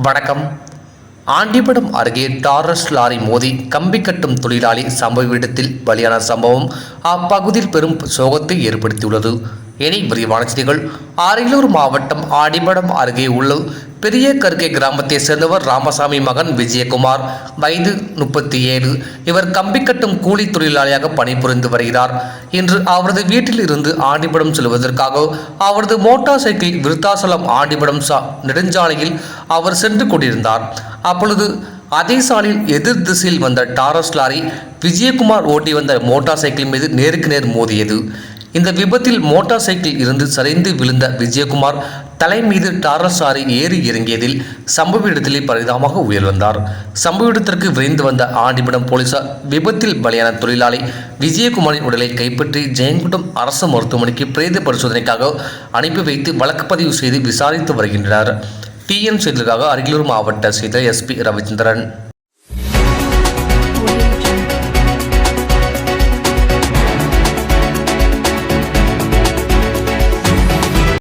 வணக்கம். ஆண்டிபடம் அருகே Taurus lorry மோதி கம்பி கட்டும் தொழிலாளி சம்பவ இடத்தில் பலியான சம்பவம் அப்பகுதியில் பெரும் சோகத்தை ஏற்படுத்தியுள்ளது. இனி விரிவான செய்திகள். அரியலூர் மாவட்டம் ஆடிபடம் அருகே உள்ள பெரிய கருக்கை கிராமத்தை சேர்ந்தவர் ராமசாமி மகன் விஜயகுமார். வயது முப்பத்தி ஏழு இவர் கம்பி கட்டும் கூலி தொழிலாளியாக பணிபுரிந்து வருகிறார். இன்று அவரது வீட்டில் இருந்து ஆண்டிபடம் செல்வதற்காக அவரது மோட்டார் சைக்கிள் விருத்தாசலம் ஆண்டிபடம் சா நெடுஞ்சாலையில் அவர் சென்று கொண்டிருந்தார். அப்பொழுது அதே சாலையில் எதிர் திசையில் வந்த டாரஸ் லாரி விஜயகுமார் ஓட்டி வந்த மோட்டார் சைக்கிள் மீது நேருக்கு நேர் மோதியது. இந்த விபத்தில் மோட்டார் சைக்கிள் இருந்து சரிந்து விழுந்த விஜயகுமார் தலை மீது டாரஸ் லாரி ஏறி இறங்கியதில் சம்பவ இடத்திலே பரிதாபமாக உயிர்வந்தார் சம்பவ இடத்திற்கு விரைந்து வந்த ஆண்டிபடம் போலீசார் விபத்தில் பலியான தொழிலாளி விஜயகுமாரின் உடலை கைப்பற்றி ஜெயங்குண்டம் அரசு மருத்துவமனைக்கு பிரேத பரிசோதனைக்காக அனுப்பி வைத்து வழக்கு பதிவு செய்து விசாரித்து வருகின்றனர். டிஎன் செய்திகளுக்காக அரியலூர் மாவட்ட செய்தியாளர் எஸ்பி ரவிச்சந்திரன்.